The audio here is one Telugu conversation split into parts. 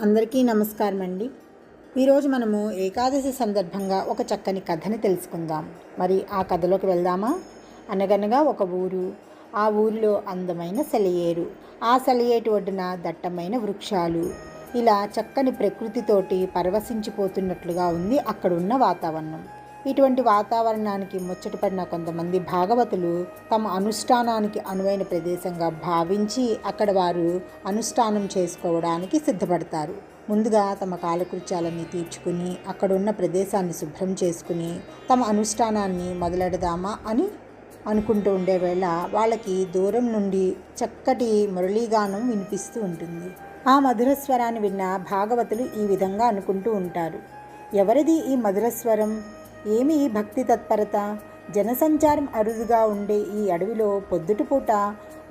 అందరికీ నమస్కారం అండి ఈరోజు మనము ఏకాదశి సందర్భంగా ఒక చక్కని కథని తెలుసుకుందాం. మరి ఆ కథలోకి వెళ్దామా? అనగనగా ఒక ఊరు. ఆ ఊరిలో అందమైన సెలయేరు. ఆ సెలయేటి ఒడ్డున దట్టమైన వృక్షాలు. ఇలా చక్కని ప్రకృతితోటి పరవశించిపోతున్నట్లుగా ఉంది అక్కడున్న వాతావరణం. ఇటువంటి వాతావరణానికి ముచ్చటపడిన కొంతమంది భాగవతులు తమ అనుష్ఠానానికి అనువైన ప్రదేశంగా భావించి అక్కడ వారు అనుష్ఠానం చేసుకోవడానికి సిద్ధపడతారు. ముందుగా తమ కాలకృత్యాలన్నీ తీర్చుకుని అక్కడున్న ప్రదేశాన్ని శుభ్రం చేసుకుని తమ అనుష్ఠానాన్ని మొదలెడదామా అని అనుకుంటూ ఉండేవేళ వాళ్ళకి దూరం నుండి చక్కటి మురళీగానం వినిపిస్తూ ఉంటుంది. ఆ మధుర స్వరాన్ని విన్న భాగవతులు ఈ విధంగా అనుకుంటూ ఉంటారు. ఎవరిది ఈ మధురస్వరం? ఏమి భక్తి తత్పరత? జనసంచారం అరుదుగా ఉండే ఈ అడవిలో పొద్దుటిపూట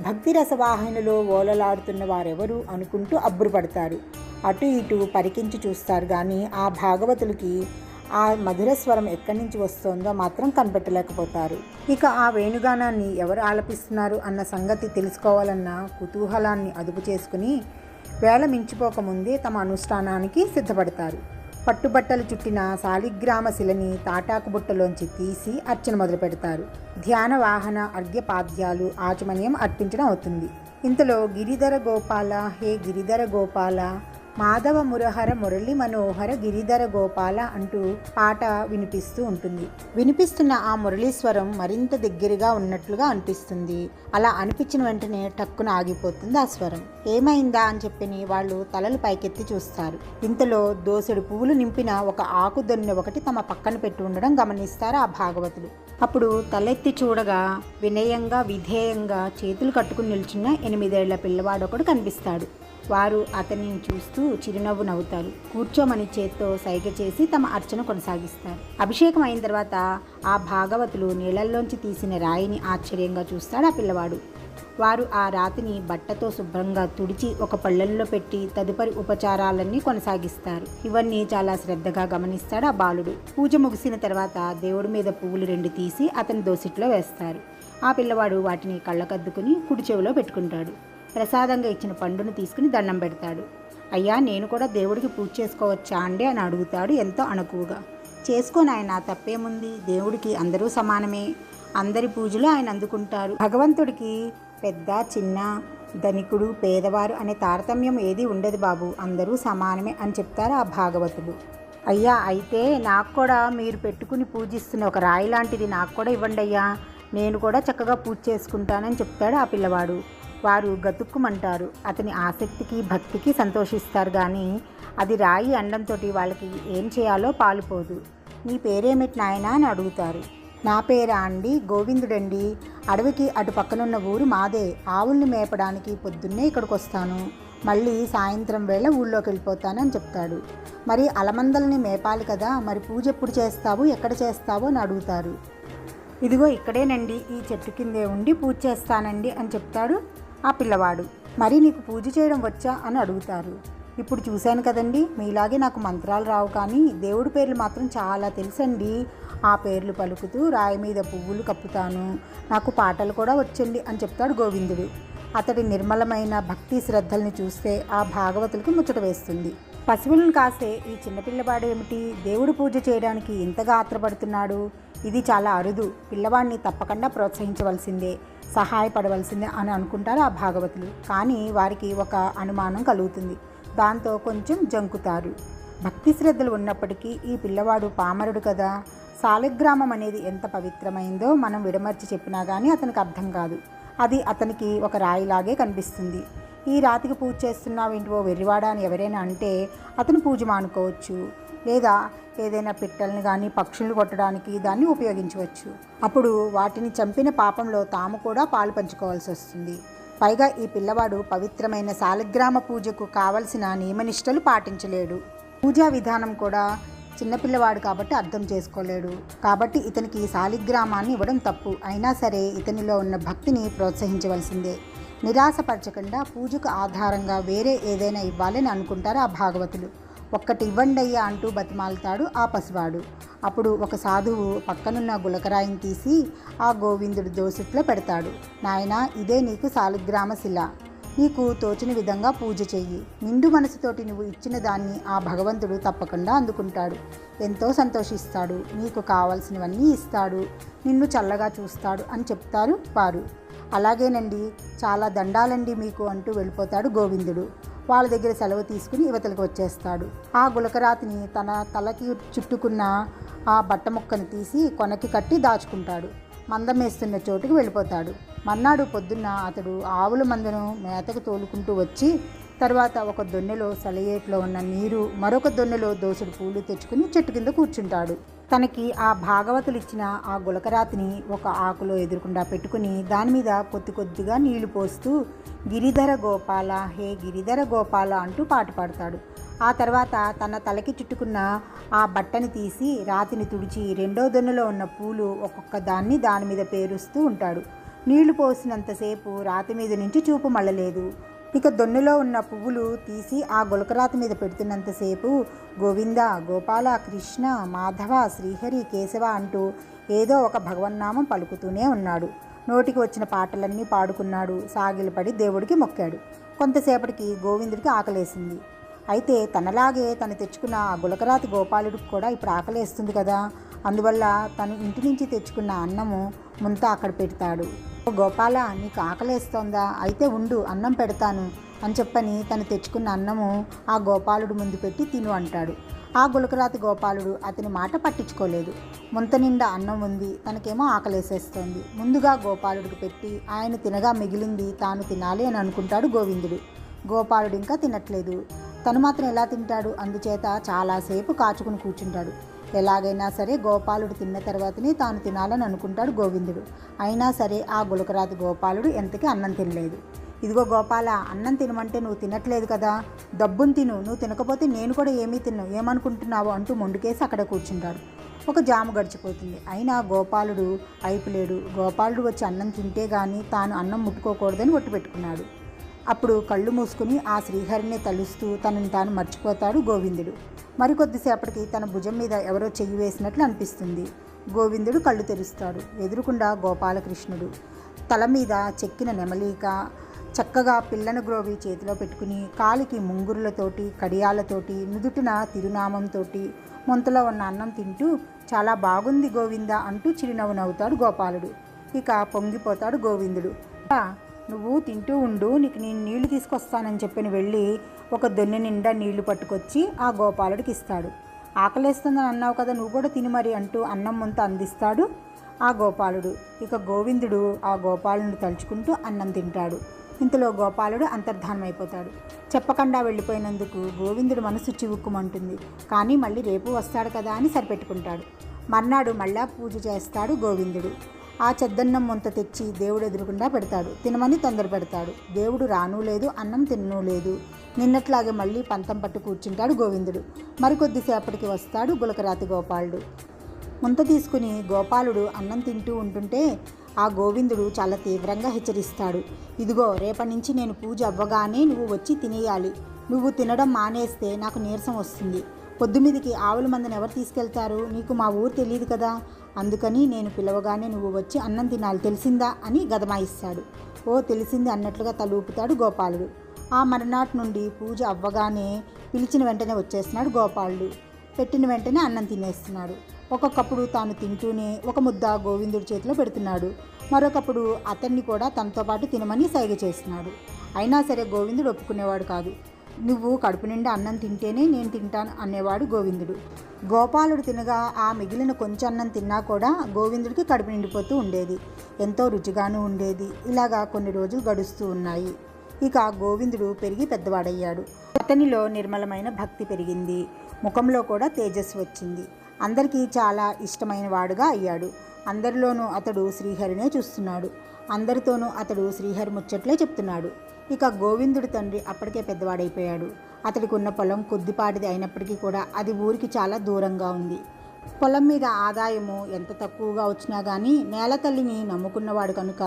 భక్తి రసవాహినిలో ఓలలాడుతున్న వారెవరు అనుకుంటూ అబ్బురపడతారు. అటు ఇటు పరికించి చూస్తారు కానీ ఆ భాగవతులకి ఆ మధుర స్వరం ఎక్కడి నుంచి వస్తుందో మాత్రం కనిపెట్టలేకపోతారు. ఇక ఆ వేణుగానాన్ని ఎవరు ఆలపిస్తున్నారు అన్న సంగతి తెలుసుకోవాలన్న కుతూహలాన్ని అదుపు చేసుకుని వేళ మించిపోకముందే తమ అనుష్ఠానానికి సిద్ధపడతారు. పట్టుబట్టలు చుట్టిన శాలిగ్రామ శిలని తాటాకు బుట్టలోంచి తీసి అర్చన మొదలు పెడతారు. ధ్యాన వాహన అర్ఘ్యపాద్యాలు ఆచమనీయం అర్పించడం అవుతుంది. ఇంతలో గిరిధర గోపాల హే గిరిధర గోపాల మాధవ మురహర మురళి మనోహర గిరిధర గోపాల అంటూ పాట వినిపిస్తూ ఉంటుంది. వినిపిస్తున్న ఆ మురళీస్వరం మరింత దగ్గరగా ఉన్నట్లుగా అనిపిస్తుంది. అలా అనిపించిన వెంటనే టక్కున ఆగిపోతుంది ఆ స్వరం. ఏమైందా అని చెప్పని వాళ్ళు తలలు పైకెత్తి చూస్తారు. ఇంతలో దోసెడు పువ్వులు నింపిన ఒక ఆకు దొన్నె ఒకటి తమ పక్కన పెట్టి ఉండడం గమనిస్తారు ఆ భాగవతులు. అప్పుడు తలెత్తి చూడగా వినయంగా విధేయంగా చేతులు కట్టుకుని నిల్చున్న ఎనిమిదేళ్ళ పిల్లవాడొకడు కనిపిస్తాడు. వారు అతనిని చూస్తూ చిరునవ్వు నవ్వుతారు. కూర్చోమని చేత్తో సైగ చేసి తమ అర్చన కొనసాగిస్తారు. అభిషేకం అయిన తర్వాత ఆ భాగవతులు నీళ్ళల్లోంచి తీసిన రాయిని ఆశ్చర్యంగా చూస్తాడు ఆ పిల్లవాడు. వారు ఆ రాతిని బట్టతో శుభ్రంగా తుడిచి ఒక పళ్ళల్లో పెట్టి తదుపరి ఉపచారాలన్నీ కొనసాగిస్తారు. ఇవన్నీ చాలా శ్రద్ధగా గమనిస్తాడు ఆ బాలుడు. పూజ ముగిసిన తర్వాత దేవుడి మీద పువ్వులు రెండు తీసి అతని దోసిట్లో వేస్తారు. ఆ పిల్లవాడు వాటిని కళ్ళకద్దుకుని కుడి చెవిలో పెట్టుకుంటాడు. ప్రసాదంగా ఇచ్చిన పండును తీసుకుని దండం పెడతాడు. అయ్యా నేను కూడా దేవుడికి పూజ చేసుకోవచ్చా అండి అని అడుగుతాడు ఎంతో అణకువగా. చేసుకోని ఆయన తప్పేముంది? దేవుడికి అందరూ సమానమే. అందరి పూజలు ఆయన అందుకుంటారు. భగవంతుడికి పెద్ద చిన్న ధనికుడు పేదవారు అనే తారతమ్యం ఏది ఉండదు బాబు. అందరూ సమానమే అని చెప్తారు ఆ భాగవతులు. అయ్యా అయితే నాకు కూడా మీరు పెట్టుకుని పూజిస్తున్న ఒక రాయి లాంటిది నాకు కూడా ఇవ్వండి అయ్యా నేను కూడా చక్కగా పూజ చేసుకుంటానని చెప్తాడు ఆ పిల్లవాడు. వారు గతుక్కుమంటారు. అతని ఆసక్తికి భక్తికి సంతోషిస్తారు కానీ అది రాయి అండంతో వాళ్ళకి ఏం చేయాలో పాలుపోదు. నీ పేరేమిటి నాయనా? అని అడుగుతారు. నా పేరా అండి? గోవిందుడండి. అడవికి అటు పక్కనున్న ఊరు మాదే. ఆవుల్ని మేపడానికి పొద్దున్నే ఇక్కడికి వస్తాను మళ్ళీ సాయంత్రం వేళ ఊళ్ళోకి వెళ్ళిపోతానని చెప్తాడు. మరి అలమందల్ని మేపాలి కదా మరి పూజ ఎప్పుడు చేస్తావు? ఎక్కడ చేస్తావు? అని అడుగుతారు. ఇదిగో ఇక్కడేనండి. ఈ చెట్టు కిందే ఉండి పూజ చేస్తానండి అని చెప్తాడు ఆ పిల్లవాడు. మరి నీకు పూజ చేయడం వచ్చా అని అడుగుతారు. ఇప్పుడు చూశాను కదండి మీలాగే నాకు మంత్రాలు రావు కానీ దేవుడి పేర్లు మాత్రం చాలా తెలుసండి. ఆ పేర్లు పలుకుతూ రాయి మీద పువ్వులు కప్పుతాను. నాకు పాటలు కూడా వచ్చండి అని చెప్తాడు గోవిందుడు. అతడి నిర్మలమైన భక్తి శ్రద్ధల్ని చూస్తే ఆ భాగవతులకి ముచ్చట వేస్తుంది. పశువులను కాసే ఈ చిన్నపిల్లవాడు ఏమిటి? దేవుడు పూజ చేయడానికి ఇంతగా ఆత్రపడుతున్నాడు? ఇది చాలా అరుదు. పిల్లవాడిని తప్పకుండా ప్రోత్సహించవలసిందే. సహాయపడవలసిందే అని అనుకుంటారు ఆ భాగవతులు. కానీ వారికి ఒక అనుమానం కలుగుతుంది. దాంతో కొంచెం జంకుతారు. భక్తి శ్రద్ధలు ఉన్నప్పటికీ ఈ పిల్లవాడు పామరుడు కదా. సాలగ్రామం అనేది ఎంత పవిత్రమైందో మనం విడమర్చి చెప్పినా కానీ అతనికి అర్థం కాదు. అది అతనికి ఒక రాయిలాగే కనిపిస్తుంది. ఈ రాతికి పూజ చేస్తున్నావేంటివో వెర్రివాడా అని ఎవరైనా అంటే అతను పూజ మానుకోవచ్చు. లేదా ఏదైనా పిట్టల్ని కానీ పక్షులు కొట్టడానికి దాన్ని ఉపయోగించవచ్చు. అప్పుడు వాటిని చంపిన పాపంలో తాము కూడా పాలు పంచుకోవాల్సి వస్తుంది. పైగా ఈ పిల్లవాడు పవిత్రమైన సాలగ్రామ పూజకు కావలసిన నియమనిష్టలు పాటించలేడు. పూజా విధానం కూడా చిన్నపిల్లవాడు కాబట్టి అర్థం చేసుకోలేడు. కాబట్టి ఇతనికి సాలిగ్రామాన్ని ఇవ్వడం తప్పు. అయినా సరే ఇతనిలో ఉన్న భక్తిని ప్రోత్సహించవలసిందే. నిరాశపరచకుండా పూజకు ఆధారంగా వేరే ఏదైనా ఇవ్వాలని అనుకుంటారు ఆ భాగవతులు? ఒక్కటి ఇవ్వండి అయ్యా అంటూ బతిమాలుతాడు ఆ పసివాడు. అప్పుడు ఒక సాధువు పక్కనున్న గులకరాయిని తీసి ఆ గోవిందుడి దోసిట్లో పెడతాడు. నాయనా ఇదే నీకు సాలిగ్రామ శిల. నీకు తోచిన విధంగా పూజ చెయ్యి. నిండు మనసుతోటి నువ్వు ఇచ్చిన దాన్ని ఆ భగవంతుడు తప్పకుండా అందుకుంటాడు. ఎంతో సంతోషిస్తాడు. నీకు కావలసినవన్నీ ఇస్తాడు. నిన్ను చల్లగా చూస్తాడు అని చెప్తారు వారు. అలాగేనండి. చాలా దండాలండి మీకు అంటూ వెళ్ళిపోతాడు గోవిందుడు. వాళ్ళ దగ్గర సెలవు తీసుకుని యువతలకు వచ్చేస్తాడు. ఆ గులకరాతిని తన తలకి చుట్టుకున్న ఆ బట్ట ముక్కను తీసి కొనకి కట్టి దాచుకుంటాడు. మందం వేస్తున్న చోటుకు వెళ్ళిపోతాడు. మన్నాడు పొద్దున్న అతడు ఆవుల మందను మేతకు తోలుకుంటూ వచ్చి తర్వాత ఒక దొన్నెలో సెలయేట్లో ఉన్న నీరు మరొక దొన్నెలో దోసుడు పూలు తెచ్చుకుని చెట్టు కింద కూర్చుంటాడు. తనకి ఆ భాగవతులు ఇచ్చిన ఆ గులకరాతిని ఒక ఆకులో ఎదురుకుండా పెట్టుకుని దాని మీద కొద్ది కొద్దిగా నీళ్ళు పోస్తూ గిరిధర గోపాల హే గిరిధర గోపాల అంటూ పాట పాడతాడు. ఆ తర్వాత తన తలకి చుట్టుకున్న ఆ బట్టని తీసి రాతిని తుడిచి రెండో దొన్నెలో ఉన్న పూలు ఒక్కొక్క దాన్ని దాని మీద పేరుస్తూ ఉంటాడు. నీళ్ళు పోసినంతసేపు రాతి మీద నుంచి చూపు మళ్ళలేదు. ఇక దొన్నులో ఉన్న పువ్వులు తీసి ఆ గులకరాత మీద పెడుతున్నంతసేపు గోవింద గోపాల కృష్ణ మాధవ శ్రీహరి కేశవ అంటూ ఏదో ఒక భగవన్నామం పలుకుతూనే ఉన్నాడు. నోటికి వచ్చిన పాటలన్నీ పాడుకున్నాడు. సాగిలపడి దేవుడికి మొక్కాడు. కొంతసేపటికి గోవిందుడికి ఆకలేసింది. అయితే తనలాగే తను తెచ్చుకున్న ఆ గులకరాతి గోపాలుడికి కూడా ఇప్పుడు ఆకలేస్తుంది కదా. అందువల్ల తను ఇంటి నుంచి తెచ్చుకున్న అన్నము ముంత అక్కడ పెడతాడు. గోపాల నీకు ఆకలేస్తోందా? అయితే ఉండు అన్నం పెడతాను అని చెప్పని తను తెచ్చుకున్న అన్నము ఆ గోపాలుడు ముందు పెట్టి తిను అంటాడు. ఆ గులకరాతి గోపాలుడు అతని మాట పట్టించుకోలేదు. ముంత నిండా అన్నం ఉంది తనకేమో ఆకలేసేస్తోంది. ముందుగా గోపాలుడికి పెట్టి ఆయన తినగా మిగిలింది తాను తినాలి అని అనుకుంటాడు గోవిందుడు. గోపాలుడు ఇంకా తినట్లేదు. తను మాత్రం ఎలా తింటాడు? అందుచేత చాలాసేపు కాచుకుని కూర్చుంటాడు. ఎలాగైనా సరే గోపాలుడు తిన్న తర్వాతనే తాను తినాలని అనుకుంటాడు గోవిందుడు. అయినా సరే ఆ గులకరాతి గోపాలుడు ఎంతకీ అన్నం తినలేదు. ఇదిగో గోపాల అన్నం తినమంటే నువ్వు తినట్లేదు కదా. డబ్బును తిను నువ్వు తినకపోతే నేను కూడా ఏమీ తిన్ను. ఏమనుకుంటున్నావు అంటూ మొండుకేసి అక్కడ కూర్చుంటాడు. ఒక జాము గడిచిపోతుంది. అయినా గోపాలుడు అయిపోలేడు. గోపాలుడు వచ్చి అన్నం తింటే కానీ తాను అన్నం ముట్టుకోకూడదని ఒట్టు పెట్టుకున్నాడు. అప్పుడు కళ్ళు మూసుకుని ఆ శ్రీహరిని తలుస్తూ తనని తాను మర్చిపోతాడు గోవిందుడు. మరికొద్దిసేపటికి తన భుజం మీద ఎవరో చెయ్యి వేసినట్లు అనిపిస్తుంది. గోవిందుడు కళ్ళు తెరుస్తాడు. ఎదురుకుండా గోపాలకృష్ణుడు. తల మీద చెక్కిన నెమలీక చక్కగా పిల్లను గ్రోవి చేతిలో పెట్టుకుని కాలికి ముంగురులతోటి కడియాలతోటి నుదుటిన తిరునామంతోటి మొంతలో ఉన్న అన్నం తింటూ చాలా బాగుంది గోవింద అంటూ చిరునవ్వు నవ్వుతాడు గోపాలుడు. ఇక పొంగిపోతాడు గోవిందుడు. నువ్వు తింటూ ఉండు నీకు నేను నీళ్ళు తీసుకొస్తానని చెప్పిన వెళ్ళి ఒక దొన్ని నిండా నీళ్ళు పట్టుకొచ్చి ఆ గోపాలుడికి ఇస్తాడు. ఆకలేస్తుందని అన్నావు కదా నువ్వు కూడా తిని మరి అంటూ అన్నం ముంత అందిస్తాడు ఆ గోపాలుడు. ఇక గోవిందుడు ఆ గోపాలుని తలుచుకుంటూ అన్నం తింటాడు. ఇంతలో గోపాలుడు అంతర్ధానమైపోతాడు. చెప్పకుండా వెళ్ళిపోయినందుకు గోవిందుడు మనసు చివుక్కుమంటుంది. కానీ మళ్ళీ రేపు వస్తాడు కదా అని సరిపెట్టుకుంటాడు. మర్నాడు మళ్ళా పూజ చేస్తాడు గోవిందుడు. ఆ చెద్దన్నం ముంత తెచ్చి దేవుడు ఎదురుకుండా పెడతాడు. తినమని తొందర పెడతాడు దేవుడు రానూ లేదు అన్నం తినను లేదు. నిన్నట్లాగే మళ్ళీ పంతం పట్టు కూర్చుంటాడు గోవిందుడు. మరికొద్దిసేపటికి వస్తాడు గులకరాతి గోపాలుడు. ముంత తీసుకుని గోపాలుడు అన్నం తింటూ ఉంటుంటే ఆ గోవిందుడు చాలా తీవ్రంగా హెచ్చరిస్తాడు. ఇదిగో రేపటి నుంచి నేను పూజ అవ్వగానే నువ్వు వచ్చి తినేయాలి. నువ్వు తినడం మానేస్తే నాకు నీరసం వస్తుంది. పొద్దుమిదికి ఆవుల మందని ఎవరు తీసుకెళ్తారు? నీకు మా ఊరు తెలియదు కదా? అందుకని నేను పిలవగానే నువ్వు వచ్చి అన్నం తినాలి తెలిసిందా? అని గదమాయిస్తాడు. ఓ తెలిసింది అన్నట్లుగా తలూపుతాడు గోపాలుడు. ఆ మరునాటి నుండి పూజ అవ్వగానే పిలిచిన వెంటనే వచ్చేస్తున్నాడు గోపాలుడు. పెట్టిన వెంటనే అన్నం తినేస్తున్నాడు. ఒక్కొక్కప్పుడు తాను తింటూనే ఒక ముద్ద గోవిందుడి చేతిలో పెడుతున్నాడు. మరొకప్పుడు అతన్ని కూడా తనతో పాటు తినమని సైగ చేస్తున్నాడు. అయినా సరే గోవిందుడు ఒప్పుకునేవాడు కాదు. నువ్వు కడుపు నిండా అన్నం తింటేనే నేను తింటాను అనేవాడు గోవిందుడు. గోపాలుడు తినగా ఆ మిగిలిన కొంచెం అన్నం తిన్నా కూడా గోవిందుడికి కడుపు నిండిపోతూ ఉండేది. ఎంతో రుచిగాను ఉండేది. ఇలాగా కొన్ని రోజులు గడుస్తూ ఉన్నాయి. ఇక గోవిందుడు పెరిగి పెద్దవాడయ్యాడు. అతనిలో నిర్మలమైన భక్తి పెరిగింది. ముఖంలో కూడా తేజస్సు వచ్చింది. అందరికీ చాలా ఇష్టమైన వాడుగా అయ్యాడు. అందరిలోనూ అతడు శ్రీహరినే చూస్తున్నాడు. అందరితోనూ అతడు శ్రీహరి ముచ్చట్లే చెప్తున్నాడు. ఇక గోవిందుడి తండ్రి అప్పటికే పెద్దవాడైపోయాడు. అతడికి ఉన్న పొలం కొద్దిపాటిది అయినప్పటికీ కూడా అది ఊరికి చాలా దూరంగా ఉంది. పొలం మీద ఆదాయము ఎంత తక్కువగా వచ్చినా కానీ నేల తల్లిని నమ్ముకున్నవాడు కనుక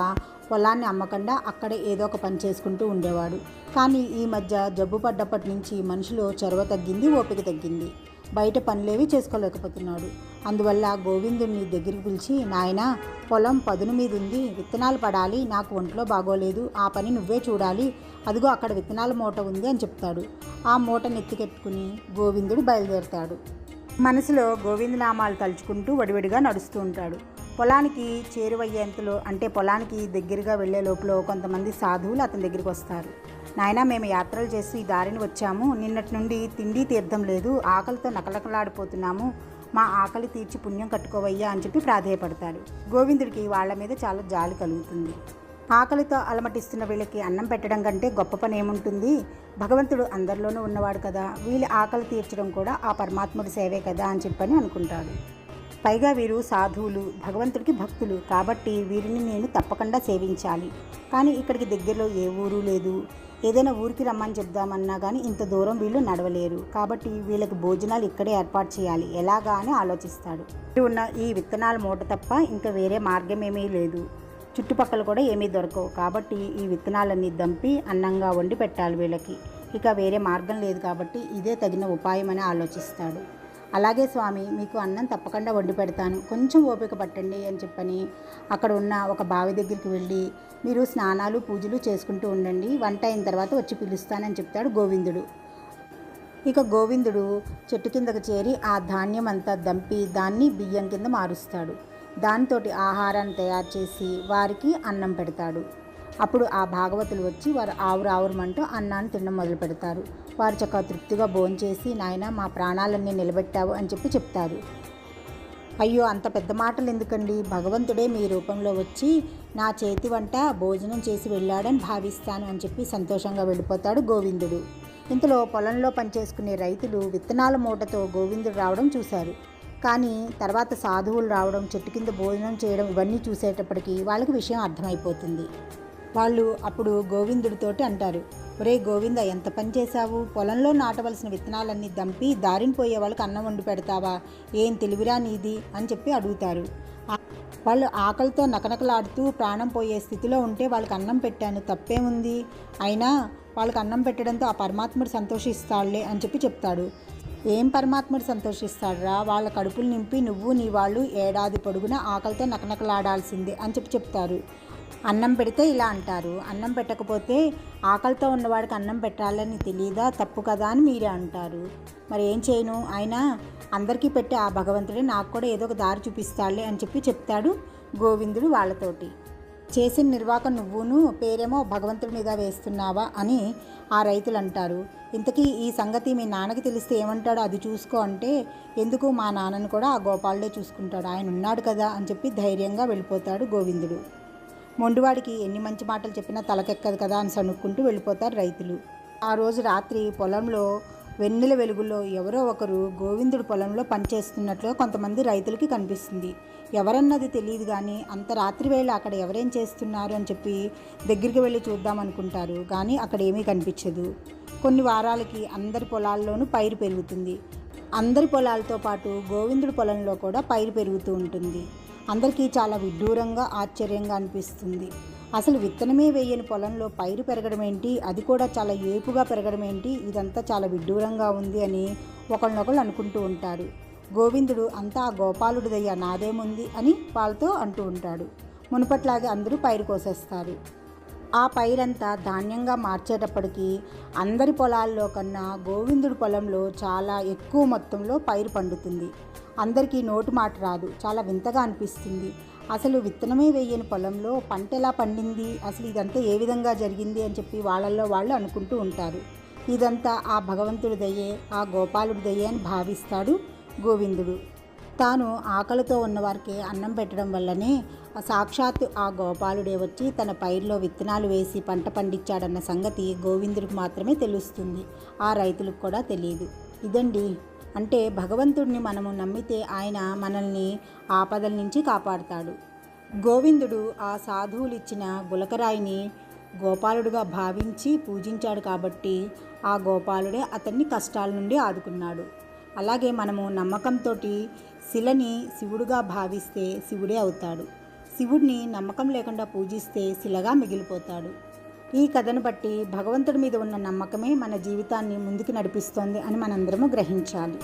పొలాన్ని అమ్మకుండా అక్కడే ఏదో ఒక పని చేసుకుంటూ ఉండేవాడు. కానీ ఈ మధ్య జబ్బు పడ్డప్పటి నుంచి మనుషులు చొరవ తగ్గింది ఓపిక తగ్గింది. బయట పనులేవి చేసుకోలేకపోతున్నాడు. అందువల్ల గోవిందుడిని దగ్గరికి పిలిచి నాయన పొలం పదును మీద ఉంది విత్తనాలు పడాలి నాకు ఒంట్లో బాగోలేదు ఆ పని నువ్వే చూడాలి అదిగో అక్కడ విత్తనాల మూట ఉంది అని చెప్తాడు. ఆ మూట నెత్తికెట్టుకుని గోవిందుడు బయలుదేరుతాడు. మనసులో గోవిందనామాలు తలుచుకుంటూ వడివడిగా నడుస్తూ ఉంటాడు. పొలానికి చేరువయ్యేంతలో అంటే పొలానికి దగ్గరగా వెళ్ళే లోపల కొంతమంది సాధువులు అతని దగ్గరికి వస్తారు. నాయన మేము యాత్రలు చేసి ఈ దారిని వచ్చాము. నిన్నటి నుండి తిండి తీర్థం లేదు. ఆకలితో నకలకలాడిపోతున్నాము. మా ఆకలి తీర్చి పుణ్యం కట్టుకోవయ్యా అని చెప్పి ప్రాధేయపడతాడు గోవిందుడికి వాళ్ళ మీద చాలా జాలి కలుగుతుంది. ఆకలితో అలమటిస్తున్న వీళ్ళకి అన్నం పెట్టడం కంటే గొప్ప పని ఏముంటుంది? భగవంతుడు అందరిలోనూ ఉన్నవాడు కదా. వీళ్ళ ఆకలి తీర్చడం కూడా ఆ పరమాత్ముడి సేవే కదా అని చెప్పని అనుకుంటాడు. పైగా వీరు సాధువులు భగవంతుడికి భక్తులు కాబట్టి వీరిని నేను తప్పకుండా సేవించాలి. కానీ ఇక్కడికి దగ్గరలో ఏ ఊరు లేదు. ఏదైనా ఊరికి రమ్మని చెప్దామన్నా కానీ ఇంత దూరం వీళ్ళు నడవలేరు. కాబట్టి వీళ్ళకి భోజనాలు ఇక్కడే ఏర్పాటు చేయాలి. ఎలాగా అని ఆలోచిస్తాడు. ఉన్న ఈ విత్తనాల మూట తప్ప ఇంకా వేరే మార్గం ఏమీ లేదు. చుట్టుపక్కల కూడా ఏమీ దొరకవు. కాబట్టి ఈ విత్తనాలన్నీ దంపి అన్నంగా వండి పెట్టాలి వీళ్ళకి. ఇక వేరే మార్గం లేదు కాబట్టి ఇదే తగిన ఉపాయం అని ఆలోచిస్తాడు. అలాగే స్వామి మీకు అన్నం తప్పకుండా వండి పెడతాను. కొంచెం ఓపిక పట్టండి అని చెప్పని అక్కడ ఉన్న ఒక బావి దగ్గరికి వెళ్ళి మీరు స్నానాలు పూజలు చేసుకుంటూ ఉండండి. వంట అయిన తర్వాత వచ్చి పిలుస్తానని చెప్తాడు గోవిందుడు. ఇక గోవిందుడు చెట్టు కిందకు చేరి ఆ ధాన్యం అంతా దంపి దాన్ని బియ్యం కింద మారుస్తాడు. దానితోటి ఆహారాన్ని తయారు చేసి వారికి అన్నం పెడతాడు. అప్పుడు ఆ భాగవతులు వచ్చి వారు ఆవురు ఆవురమంటూ అన్నాన్ని తినడం మొదలు పెడతారు వారు చక్కగా తృప్తిగా భోంచేసి నాయన మా ప్రాణాలన్నీ నిలబెట్టావు అని చెప్పి చెప్తారు. అయ్యో అంత పెద్ద మాటలు ఎందుకండి భగవంతుడే మీ రూపంలో వచ్చి నా చేతి వంట భోజనం చేసి వెళ్ళాడని భావిస్తాను అని చెప్పి సంతోషంగా వెళ్ళిపోతాడు గోవిందుడు. ఇంతలో పొలంలో పనిచేసుకునే రైతులు విత్తనాల మూటతో గోవిందుడు రావడం చూశారు. కానీ తర్వాత సాధువులు రావడం చెట్టు కింద భోజనం చేయడం ఇవన్నీ చూసేటప్పటికి వాళ్ళకి విషయం అర్థమైపోతుంది. వాళ్ళు అప్పుడు గోవిందుడితోటి అంటారు ఒరే గోవింద ఎంత పని చేశావు? పొలంలో నాటవలసిన విత్తనాలన్నీ దంపి దారిని పోయే వాళ్ళకి అన్నం వండి పెడతావా? ఏం తెలివిరా నీది? అని చెప్పి అడుగుతారు. వాళ్ళు ఆకలితో నకనకలాడుతూ ప్రాణం పోయే స్థితిలో ఉంటే వాళ్ళకి అన్నం పెట్టాను. తప్పేముంది? అయినా వాళ్ళకి అన్నం పెట్టడంతో ఆ పరమాత్ముడు సంతోషిస్తాడులే అని చెప్పి చెప్తాడు. ఏం పరమాత్ముడు సంతోషిస్తాడురా? వాళ్ళ కడుపులు నింపి నువ్వు నీ వాళ్ళు ఏడాది పొడుగున ఆకలితో నకనకలాడాల్సిందే అని చెప్పి చెప్తారు. అన్నం పెడితే ఇలా అంటారు. అన్నం పెట్టకపోతే ఆకలితో ఉన్నవాడికి అన్నం పెట్టాలని తెలియదా తప్పు కదా అని మీరే అంటారు. మరి ఏం చేయను? ఆయన అందరికీ పెట్టి ఆ భగవంతుడే నాకు కూడా ఏదో ఒక దారి చూపిస్తాడులే అని చెప్పి చెప్తాడు గోవిందుడు వాళ్ళతోటి. చేసిన నిర్వాక నువ్వును పేరేమో భగవంతుడి మీద వేస్తున్నావా అని ఆ రైతులు అంటారు. ఇంతకీ ఈ సంగతి మీ నాన్నకి తెలిస్తే ఏమంటాడో అది చూసుకో అంటే ఎందుకు మా నాన్నను కూడా ఆ గోపాలుడే చూసుకుంటాడు? ఆయన ఉన్నాడు కదా అని చెప్పి ధైర్యంగా వెళ్ళిపోతాడు గోవిందుడు. మొండివాడికి ఎన్ని మంచి మాటలు చెప్పినా తలకెక్కదు కదా అని సనుక్కుంటూ వెళ్ళిపోతారు రైతులు. ఆ రోజు రాత్రి పొలంలో వెన్నెల వెలుగులో ఎవరో ఒకరు గోవిందుడు పొలంలో పనిచేస్తున్నట్లు కొంతమంది రైతులకి కనిపిస్తుంది. ఎవరన్నది తెలియదు కానీ అంత రాత్రి వేళ అక్కడ ఎవరేం చేస్తున్నారు అని చెప్పి దగ్గరికి వెళ్ళి చూద్దాం అనుకుంటారు కానీ అక్కడ ఏమీ కనిపించదు. కొన్ని వారాలకి అందరి పొలాల్లోనూ పైరు పెరుగుతుంది. అందరి పొలాలతో పాటు గోవిందుడి పొలంలో కూడా పైరు పెరుగుతూ ఉంటుంది. అందరికీ చాలా విడ్డూరంగా ఆశ్చర్యంగా అనిపిస్తుంది. అసలు విత్తనమే వేయని పొలంలో పైరు పెరగడం ఏంటి? అది కూడా చాలా ఏపుగా పెరగడం ఏంటి? ఇదంతా చాలా విడ్డూరంగా ఉంది అని ఒకళ్ళనొకళ్ళు అనుకుంటూ ఉంటారు. గోవిందుడు అంతా గోపాలుడిదయ్యా నాదేముంది? అని వాళ్ళతో అంటూ ఉంటాడు. మునుపట్లాగే అందరూ పైరు కోసేస్తారు. ఆ పైరంతా ధాన్యంగా మార్చేటప్పటికి అందరి పొలాల్లో కన్నా గోవిందుడి పొలంలో చాలా ఎక్కువ మొత్తంలో పైరు పండుతుంది. అందరికీ నోటు మాట రాదు. చాలా వింతగా అనిపిస్తుంది. అసలు విత్తనమే వేయని పొలంలో పంట ఎలా పండింది? అసలు ఇదంతా ఏ విధంగా జరిగింది? అని చెప్పి వాళ్ళల్లో వాళ్ళు అనుకుంటూ ఉంటారు. ఇదంతా ఆ భగవంతుడి దయ్యే ఆ గోపాలుడి దయ్యే అని భావిస్తాడు గోవిందుడు. తాను ఆకలితో ఉన్నవారికి అన్నం పెట్టడం వల్లనే సాక్షాత్తు ఆ గోపాలుడే వచ్చి తన పైర్లో విత్తనాలు వేసి పంట పండించాడన్న సంగతి గోవిందుడికి మాత్రమే తెలుస్తుంది. ఆ రైతులకు కూడా తెలియదు. ఇదండి. అంటే భగవంతుడిని మనము నమ్మితే ఆయన మనల్ని ఆపదల నుంచి కాపాడుతాడు. గోవిందుడు ఆ సాధువులు ఇచ్చిన గులకరాయిని గోపాలుడుగా భావించి పూజించాడు కాబట్టి ఆ గోపాలుడే అతన్ని కష్టాల నుండి ఆదుకున్నాడు. అలాగే మనము నమ్మకంతో శిలని శివుడుగా భావిస్తే శివుడే అవుతాడు. శివుడిని నమ్మకం లేకుండా పూజిస్తే శిలగా మిగిలిపోతాడు. ఈ కథను బట్టి భగవంతుడి మీద ఉన్న నమ్మకమే మన జీవితాన్ని ముందుకు నడిపిస్తోంది అని మనందరము గ్రహించాలి.